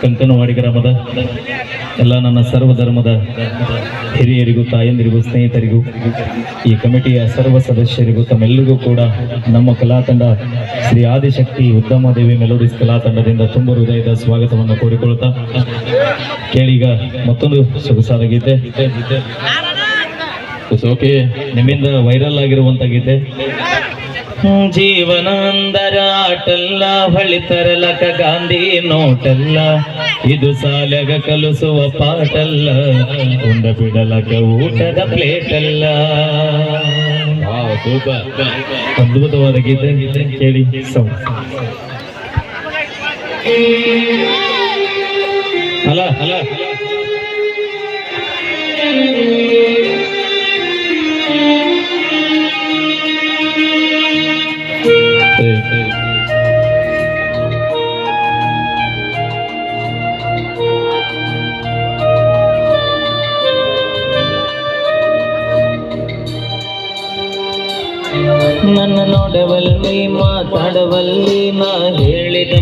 ಕಂಕನವಾಡಿ ಗ್ರಾಮದ ಎಲ್ಲ ನನ್ನ ಸರ್ವಧರ್ಮದ ಹಿರಿಯರಿಗೂ ತಾಯಂದಿರಿಗೂ ಸ್ನೇಹಿತರಿಗೂ ಈ ಕಮಿಟಿಯ ಸರ್ವ ಸದಸ್ಯರಿಗೂ ತಮ್ಮೆಲ್ಲರಿಗೂ ಕೂಡ ನಮ್ಮ ಕಲಾ ತಂಡ ಶ್ರೀ ಆದಿಶಕ್ತಿ ಉದ್ದಮದೇವಿ ಮೆಲೋಡಿಸ್ ಕಲಾ ತಂಡದಿಂದ ತುಂಬ ಹೃದಯದ ಸ್ವಾಗತವನ್ನು ಕೋರಿಕೊಳ್ಳುತ್ತಾ ಕೇಳಿಗ ಮತ್ತೊಂದು ಸೊಗಸಾದ ಗೀತೆ. ಓಕೆ ನಿಮ್ಮಿಂದ ವೈರಲ್ ಆಗಿರುವಂತ ಗೀತೆ. ಜೀವನ ಅಂದರ ಆಟಲ್ಲ ಹೊಳಿ ತರಲಕ ಗಾಂಧಿ ನೋಟಲ್ಲ. ಇದು ಸಾಲಗ ಕಲಿಸುವ ಪಾಟಲ್ಲ ಕುಂಡ ಬಿಡಲಕ ಊಟದ ಪ್ಲೇಟಲ್ಲ. ಅದ್ಭುತವಾದ ಗೀತೆ ಕೇಳಿ ಸೌ. ಅಲ್ಲ ಅಲ್ಲ ನನ್ನ ನೋಡವಲ್ಲಿ ಮಾತಾಡವಲ್ಲಿ ನಾ ಹೇಳಿದ